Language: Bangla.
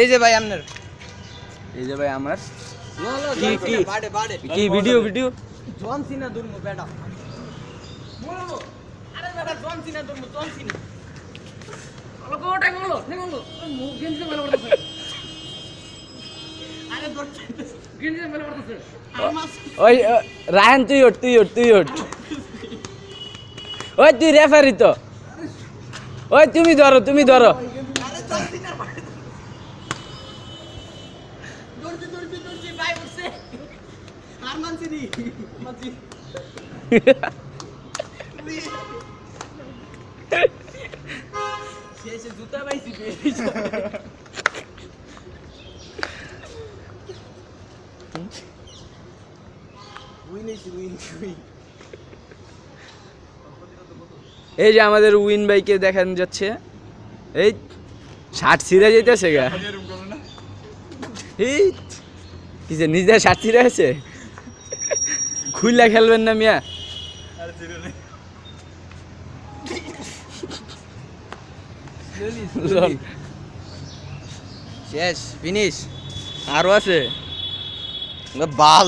এই যে ভাই আপনার। এই যে ভাই আমার। কি কি? বাড়ে বাড়ে। কি ভিডিও ভিডিও? জন সিনা দুর্মু বেটা। বলো। আরে বেটা জন সিনা দুর্মু জন সিনা। লোক ওটা বলো বলো। মুখ গেঞ্জি মেলা করতেছে আরে দর গেঞ্জি মেলা করতেছে ওই রায়ন তুই ওঠ তুই ওঠ তুই ওঠ। ওই তুই রেফারি তো। ওই তুমি ধরো তুমি ধরো। দৌড়ছি দৌড়ছি দৌড়ছি ভাই উঠছে। আর মানছি নি। মানছি। শেষে জুতা পাইছি বেরিয়েছে উইন হয়েছি উইন উইন। এই যে আমাদের উইন বাইকে দেখানো যাচ্ছে। এই ষাট ছিঁড়ে যেতেছে গা। এই কি যে নিজের ষাট রয়েছে? খুললা খেলবেন না মিয়া। শেষ ফিনিশ আরও আছে। বাল